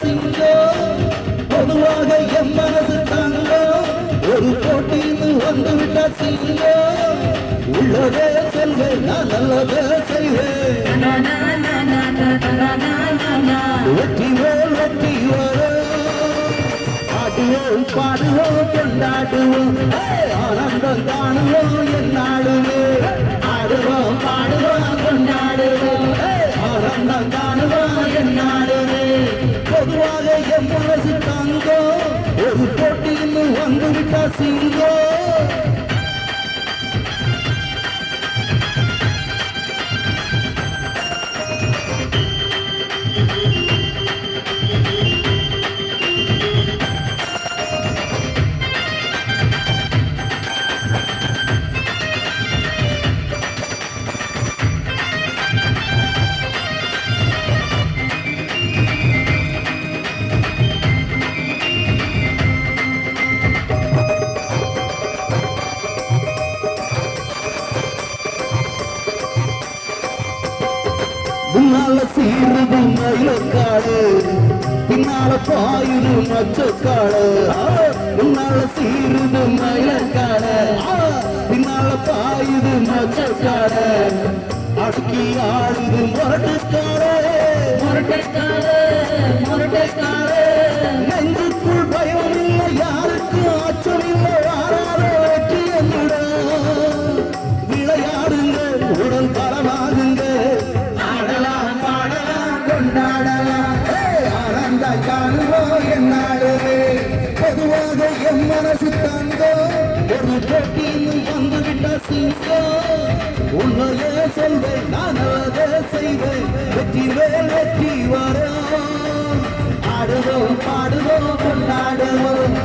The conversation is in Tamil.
சிங்கம் பொதுவாக என் மனசு தங்கம் ஒரு போட்டின்னு வந்து விட்ட சிங்கம் உள்ளதே செல்வேன் நான் நல்லதே செய்வேன் வெற்றி மேல் வெற்றி வரும். பாடுவோம் பாடுவோம் கொண்டாடுவோம். ஆனந்தம் காணுவோம். வந்து முன்னால சீருது மயிலக்காடு. பின்னால பாயுது மச்சக்காடு. முன்னால சீருது மயிலக்காடு. பின்னால பாயுது மச்சக்காடு. அடுக்கி ஆடுது முரட்டுக்காடு. நெஞ்சுக்குள் பயம் இல்லை யாருக்கும் அச்சம் இல்லை யாராரோ வெற்றி என்னிடம் விளையாடுங்க உடல் பலமாகுங்க கொண்டாடலாம் ஏய், ஆனந்த காணுவோம் பொதுவாக என் மனசு தங்கோ ஒரு போட்டின்னு வந்து விட்ட உண்மையே சொல்வேன் நான் அதை செய்வேன் வெற்றி மேல் வெற்றி வரும் ஆடுவோம் பாடுவோம் கொண்டாடுவோம்.